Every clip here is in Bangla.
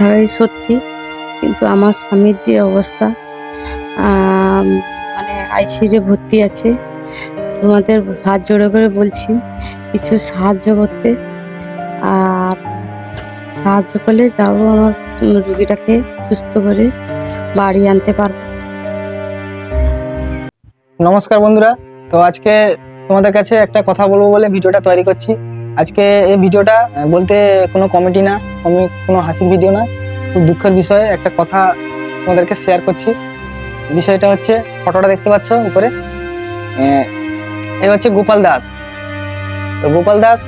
কথাটাই সত্যি, কিন্তু আমার স্বামীর যে অবস্থা মানে আইসিরে ভর্তি আছে, তোমাদের হাত জোড়ো করে বলছি, কিছু সাহায্য করতে। আর সাহায্য করলে যাব আমার রুগীটাকে সুস্থ করে বাড়ি আনতে পারব নমস্কার বন্ধুরা, তো আজকে তোমাদের কাছে একটা কথা বলব বলে ভিডিওটা তৈরি করছি। আজকে এই ভিডিওটা বলতে কোনো কমেডি না কোনো হাসির ভিডিও না, খুব দুঃখের বিষয়ে, একটা কথা তোমাদেরকে শেয়ার করছি। বিষয়টা হচ্ছে ফটোটা দেখতে পাচ্ছ উপরে? এ হচ্ছে গোপাল দাস। তো গোপাল দাস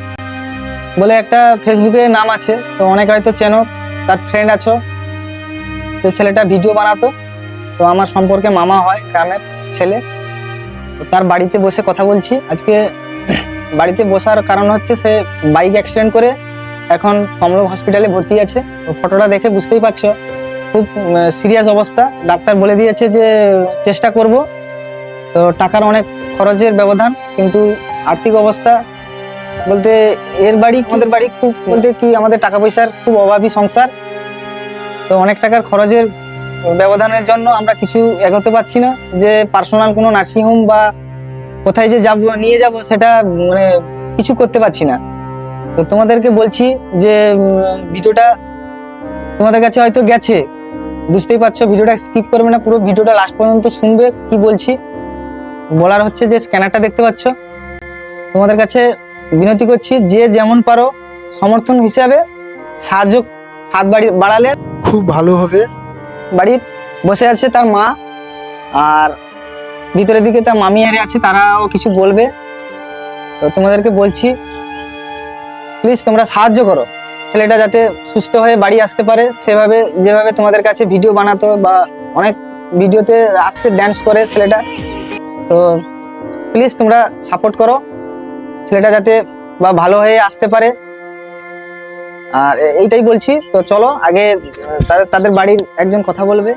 বলে একটা ফেসবুকে নাম আছে, তো অনেক হয়তো চেনো, তার ফ্রেন্ড আছো। সে ছেলেটা ভিডিও বানাতো, তো আমার সম্পর্কে মামা হয়, গ্রামের ছেলে। তার বাড়িতে বসে কথা বলছি। আজকে বাড়িতে বসার কারণ হচ্ছে সে বাইক অ্যাক্সিডেন্ট করে এখন কমলক হসপিটালে ভর্তি আছে। ফটোটা দেখে বুঝতেই পারছ। খুব সিরিয়াস অবস্থা। ডাক্তার বলে দিয়েছে যে চেষ্টা করব। তো টাকার অনেক খরচের ব্যবধান কিন্তু আর্থিক অবস্থা বলতে এর বাড়ি আমাদের বাড়ি খুব বলতে কি আমাদের টাকা পয়সার খুব অভাবী সংসার। তো অনেক টাকার খরচের ব্যবধানের জন্য আমরা কিছু এগোতে পারছি না। যে পার্সোনাল কোনো নার্সিংহোম বা কোথায় যে যাব নিয়ে যাব সেটা মানে কিছু করতে পারছি না। তো তোমাদেরকে বলছি যে ভিডিওটা তোমাদের কাছে হয়তো গেছে। বুঝতেই পারছ ভিডিওটা স্কিপ করবে না পুরো ভিডিওটা লাস্ট পর্যন্ত শুনবে কি বলছি। বলার হচ্ছে যে স্ক্যানারটা দেখতে পাচ্ছ। তোমাদের কাছে বিনতি করছি যে যেমন পারো সমর্থন হিসাবে সাহায্য হাত বাড়ি বাড়ালে খুব ভালো হবে। বাড়ির বসে আছে তার মা আর ভিতরের দিকে তার মামি আরে আছে, তারাও কিছু বলবে। তো তোমাদেরকে বলছি প্লিজ তোমরা সাহায্য করো। ছেলেটা যাতে সুস্থ হয়ে বাড়ি আসতে পারে, সেভাবে, যেভাবে তোমাদের কাছে ভিডিও বানাতো বা অনেক ভিডিওতে আসছে ড্যান্স করে ছেলেটা। তো প্লিজ তোমরা সাপোর্ট করো। ছেলেটা যাতে বা ভালো হয়ে আসতে পারে। আর এইটাই বলছি। তো চলো, আগে তাদের তাদের বাড়ির একজন কথা বলবে।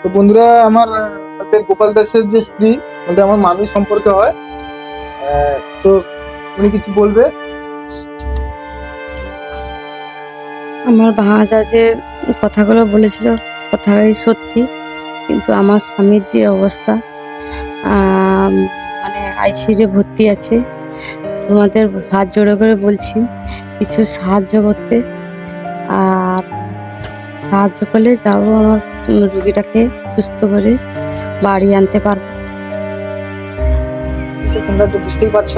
তো বন্ধুরা, আমার বলতে গোপাল দাসের যে স্ত্রী বলতে আমার মামির সম্পর্কে হয়। তো উনি কিছু বলবে? আমার ভাঁজা যে কথাগুলো বলেছিল, কথাটাই সত্যি। কিন্তু আমার স্বামীর যে অবস্থা মানে আইসিরে ভর্তি আছে, তোমাদের হাত জোড়ো করে বলছি, কিছু সাহায্য করতে। আর সাহায্য করলে যাব আমার রুগীটাকে সুস্থ করে। বাড়ি আনতে পারব। কিছু তোমরা তো বুঝতেই পারছ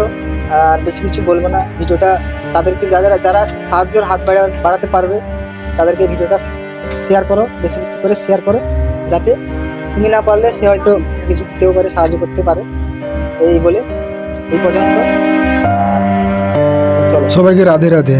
আর বেশি কিছু বলব না। ভিডিওটা তাদেরকে যারা যারা সাহায্যের হাত বাড়া বাড়াতে পারবে তাদেরকে ভিডিওটা শেয়ার করো বেশি বেশি করে শেয়ার করো যাতে তুমি না পারলে সে হয়তো কিছু দিতেও পারে সাহায্য করতে পারে। এই বলে এই পর্যন্ত। চলো। সবাইকে রাধে রাধে।